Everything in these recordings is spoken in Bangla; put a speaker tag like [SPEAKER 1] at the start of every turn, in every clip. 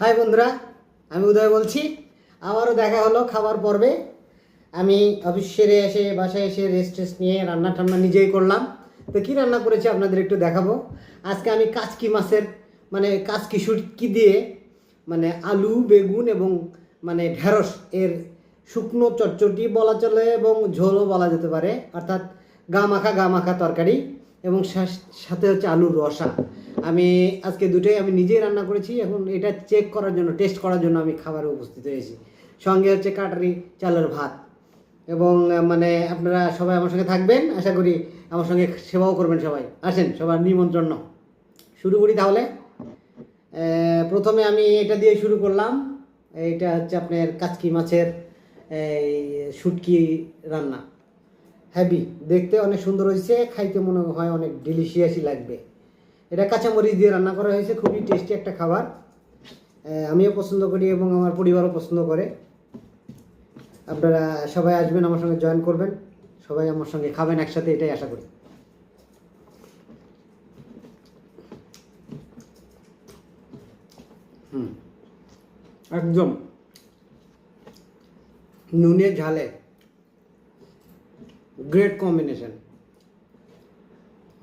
[SPEAKER 1] হাই বন্ধুরা, আমি উদয় বলছি। আমারও দেখা হলো খাবার পর্বে। আমি অফিস সেরে এসে, বাসায় এসে রেস্ট টেস্ট নিয়ে রান্না টান্না নিজেই করলাম। তো কী রান্না করেছি আপনাদের একটু দেখাবো। আজকে আমি কাচকি মাছের মানে কাচকি শুটকি দিয়ে মানে আলু, বেগুন এবং মানে ঢেঁড়স এর শুকনো চটচটি বলা চলে এবং ঝোলও বলা যেতে পারে। অর্থাৎ গা মাখা গা মাখা তরকারি এবং সাথে হচ্ছে আলুর রসা। আমি আজকে দুটোই আমি নিজেই রান্না করেছি, এখন এটা চেক করার জন্য টেস্ট করার জন্য আমি খাবারে উপস্থিত হয়েছি। সঙ্গে হচ্ছে কাটারি, চালের ভাত। এবং মানে আপনারা সবাই আমার সঙ্গে থাকবেন, আশা করি আমার সঙ্গে সেবাও করবেন সবাই। আসেন, সবার নিমন্ত্রণ। শুরু করি তাহলে। প্রথমে আমি এটা দিয়ে শুরু করলাম। এটা হচ্ছে আপনার কাচকি মাছের, এই শুটকি রান্না। হ্যাভি দেখতে অনেক সুন্দর হয়েছে, খাইতে মনে হয় অনেক ডিলিশিয়াসই লাগবে। এটা কাঁচামরিচ দিয়ে রান্না করা হয়েছে, খুবই টেস্টি একটা খাবার। আমিও পছন্দ করি এবং আমার পরিবারও পছন্দ করে। আপনারা সবাই আসবেন, আমার সঙ্গে জয়েন করবেন। সবাই আমার সঙ্গে খাবেন একসাথে, এটাই আশা করি। একদম। নুনে ঝালে। গ্রেট কম্বিনেশন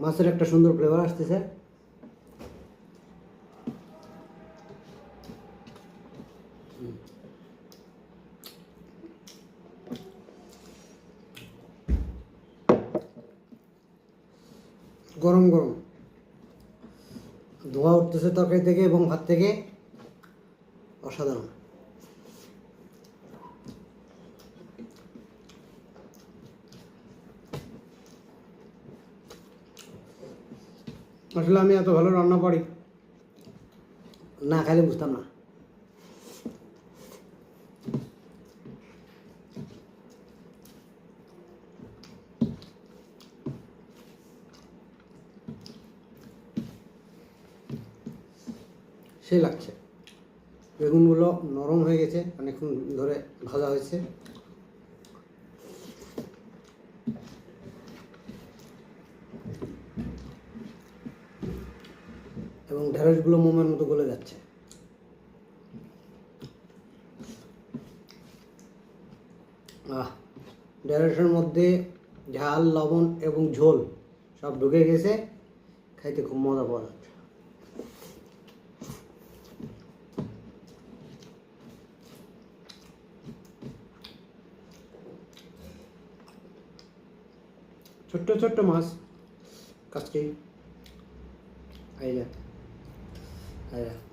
[SPEAKER 1] মাছের একটা সুন্দর ফ্লেভার আসতেছে। গরম গরম। ধোঁয়া উঠতেছে তরকারি থেকে এবং ভাত থেকে। অসাধারণ। আসলে আমি এত ভালো রান্না পারি, না খাইলে বুঝতাম না। সেই লাগছে। বেগুনগুলো নরম হয়ে গেছে, অনেকক্ষণ ধরে ভাজা হয়েছে। এবং ঢেঁড়সগুলো মোমের মতো গলে যাচ্ছে। আহ ঢেঁড়সের মধ্যে ঝাল, লবণ এবং ঝোল সব ঢুকে গেছে। খাইতে খুব মজা পাওয়া যাচ্ছে। ছোট্ট ছোট্ট মাছ। কাজকে আইলা যে